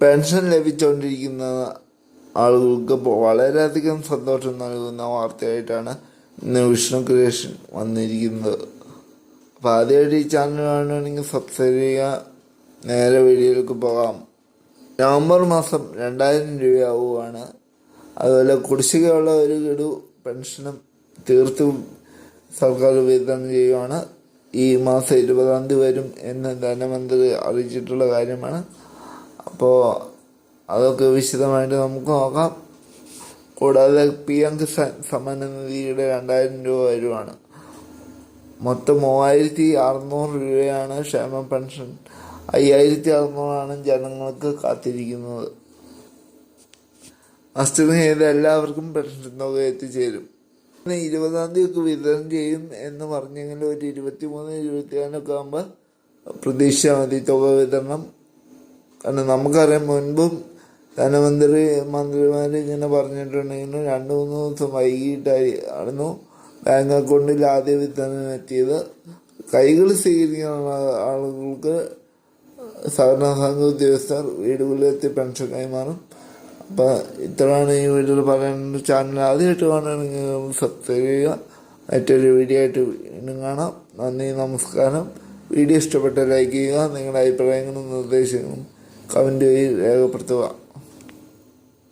Pension ലഭിച്ചുകൊണ്ടിരിക്കുന്ന ആളുകൾക്ക് വളരെയധികം സന്തോഷം നൽകുന്ന വാർത്തയായിട്ടാണ് ഇന്ന് വിഷ്ണു ക്രിയേഷൻ വന്നിരിക്കുന്നത്. അപ്പോൾ ആദ്യമായിട്ട് ഈ ചാനൽ കാണുകയാണെങ്കിൽ സബ്സ്ക്രൈബ് ചെയ്യുക. നേരെ വീഡിയോയിലേക്ക് പോകാം. നവംബർ മാസം രണ്ടായിരം രൂപയാവുകയാണ്. അതുപോലെ കുടിശ്ശികയുള്ള ഒരു ഗഡു പെൻഷനും തീർത്തും സർക്കാർ വിതരണം ചെയ്യുകയാണ്. ഈ മാസം ഇരുപതാം തീയതി വരും എന്ന് ധനമന്ത്രി അറിയിച്ചിട്ടുള്ള കാര്യമാണ്. അപ്പോൾ അതൊക്കെ വിശദമായിട്ട് നമുക്ക് നോക്കാം. കൂടാതെ പി എം കിസാൻ സമ്മാന നിധിയുടെ രണ്ടായിരം രൂപ വരുവാണ്. മൊത്തം മൂവായിരത്തി അറുന്നൂറ് രൂപയാണ് ക്ഷേമ പെൻഷൻ. അയ്യായിരത്തി അറുന്നൂറാണ് ജനങ്ങൾക്ക് കാത്തിരിക്കുന്നത്. അസ്റ്റമി ചെയ്ത് എല്ലാവർക്കും പെൻഷൻ തുക എത്തിച്ചേരും. ഇരുപതാം തീയതി ഒക്കെ വിതരണം ചെയ്യും എന്ന് പറഞ്ഞെങ്കിൽ ഒരു ഇരുപത്തി മൂന്ന് ഇരുപത്തിനാലൊക്കെ ആകുമ്പോൾ പ്രതീക്ഷ മതി തുക വിതരണം. കാരണം നമുക്കറിയാം മുൻപും ധനമന്ത്രി മന്ത്രിമാർ ഇങ്ങനെ പറഞ്ഞിട്ടുണ്ടെങ്കിലും രണ്ട് മൂന്ന് ദിവസം വൈകിട്ടായിരുന്നു ബാങ്ക് അക്കൗണ്ടിൽ ആദ്യ വിതരണം എത്തിയത് കൈകൾ സ്വീകരിക്കുന്ന ആളുകൾക്ക് സഹകരണ സംഘ ഉദ്യോഗസ്ഥർ വീടുകളിലെത്തി പെൻഷൻ കൈമാറും. അപ്പം ഇത്രയാണ് ഈ വീഡിയോയിൽ പറയാനുള്ള ചാനൽ ആദ്യമായിട്ട് കാണുകയാണെങ്കിൽ സബ്സ്ക്രൈബ് ചെയ്യുക. മറ്റൊരു വീഡിയോ ആയിട്ട് വീണ്ടും കാണാം. നന്ദി നമസ്കാരം. വീഡിയോ ഇഷ്ടപ്പെട്ട ലൈക്ക് ചെയ്യുക. നിങ്ങളുടെ അഭിപ്രായങ്ങളും നിർദ്ദേശങ്ങളും കമന്റ് വഴി രേഖപ്പെടുത്തുക